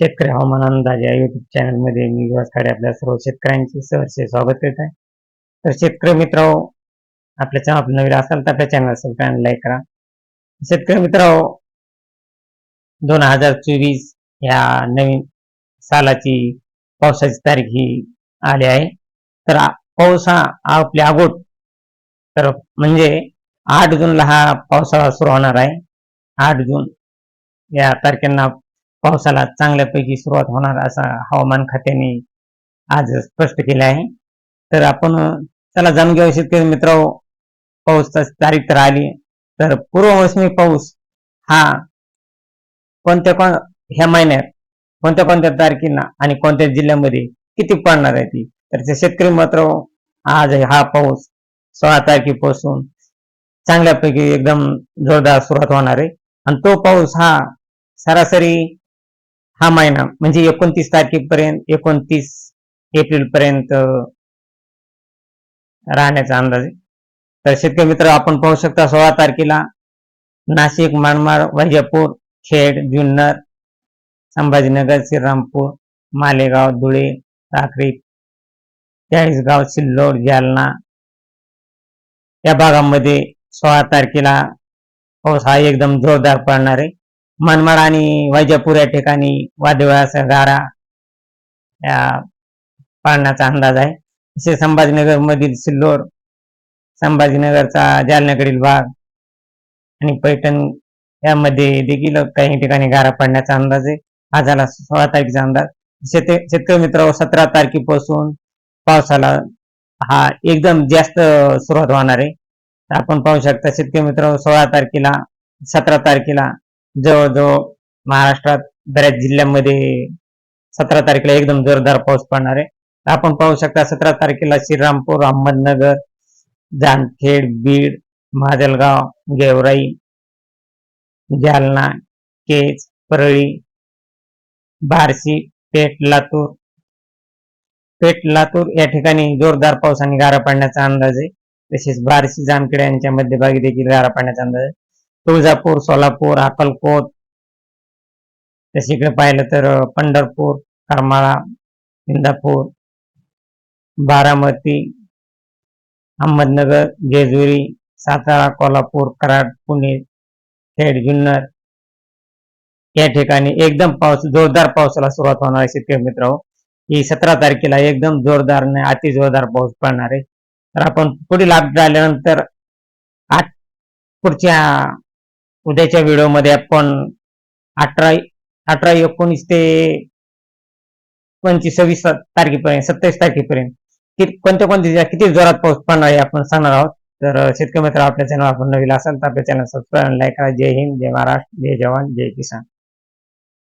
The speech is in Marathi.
शेतकरी हवामान अंदाज या युट्यूब चॅनलमध्ये मी दिवस खाडे आपल्या सर्व शेतकऱ्यांचे सहर्ष स्वागत करत आहे. तर शेतकरी मित्र आपल्या चॅनल नवीन असाल तर आपल्या चॅनल सबस्क्राईब लाईक करा. शेतकरी मित्र दोन हजार चोवीस या नवीन सालाची पावसाची तारीख ही आली आहे. तर पाऊस हा आपल्या आगोट तर म्हणजे आठ जूनला हा पावसाळा सुरू होणार आहे. आठ जून या तारखेंना पावसाला चांगल्यापैकी सुरुवात होणार असा हवामान खात्याने आज स्पष्ट केले आहे. तर आपण त्याला जाणून घेऊ शेतकरी मित्र पाऊस तारीख तर आली. तर पूर्व मोसमी पाऊस हा कोणत्या कोण ह्या महिन्यात कोणत्या कोणत्या तारखेला आणि कोणत्या जिल्ह्यामध्ये किती पडणार आहे ती? तर ते शेतकरी मात्र आज हा पाऊस सोळा तारखेपासून चांगल्यापैकी एकदम जोरदार सुरुवात होणार आहे. आणि तो पाऊस हा सरासरी हा महिना म्हणजे एकोणतीस तारखेपर्यंत एकोणतीस एप्रिल पर्यंत राहण्याचा अंदाज आहे. तर शेतकरी मित्र आपण पाहू शकता सोळा तारखेला नाशिक मनमाड वैजापूर खेड जुन्नर संभाजीनगर श्रीरामपूर मालेगाव धुळे राखरी चाळीसगाव सिल्लोड जालना. या भागामध्ये सोळा तारखेला पाऊस हा एकदम जोरदार पडणार आहे. मनमाड आणि वैजापूर या ठिकाणी वादळाचा गारा या पाडण्याचा अंदाज आहे. तसे संभाजीनगर मधील सिल्लोर संभाजीनगरचा जालन्याकडील भाग आणि पैठण यामध्ये देखील काही ठिकाणी गारा पडण्याचा अंदाज आहे. हा झाला सोळा तारखेचा अंदाज. शेत शेतकरी मित्र सतरा तारखेपासून पावसाला हा एकदम जास्त सुरुवात होणार आहे. आपण पाहू शकता शेतकरी मित्र सोळा तारखेला सतरा तारखेला जवळजवळ महाराष्ट्रात बऱ्याच जिल्ह्यांमध्ये सतरा तारखेला एकदम जोरदार पाऊस पडणार आहे. आपण पाहू शकता सतरा तारखेला श्रीरामपूर अहमदनगर जामखेड बीड माजलगाव गेवराई जालना केज परळी बार्शी पेठ लातूर. पेठ लातूर या ठिकाणी जोरदार पाऊस आणि गारा पडण्याचा अंदाज आहे. तसेच बार्शी जामखेड यांच्या मध्यभागी देखील गारा पडण्याचा अंदाज आहे. तुळजापूर सोलापूर अक्कलकोट. तसे इकडे पाहिलं तर पंढरपूर करमाळा इंदापूर बारामती अहमदनगर जेजुरी सातारा कोल्हापूर कराड पुणे खेड जुन्नर. या ठिकाणी एकदम पाऊस जोरदार पावसाला सुरुवात होणार आहे शेतकरी मित्र ही सतरा तारखेला एकदम जोरदार आणि अति जोरदार पाऊस पडणार आहे. तर आपण पुढील अपडेट आल्यानंतर आठ पुढच्या उद्याच्या व्हिडिओमध्ये आपण अठरा अठरा एकोणीस ते पंचवीस सव्वीस तारखेपर्यंत सत्तावीस तारखेपर्यंत किती कोणत्या कोणत्या किती जोरात पाऊस पडणार आहे आपण सांगणार आहोत. तर शेतकरी मित्र आपल्या चॅनल आपण नवीन असाल तर आपल्या चॅनल सबस्क्राईब लाईक करा. जय हिंद जय महाराष्ट्र जय जवान जय किसान.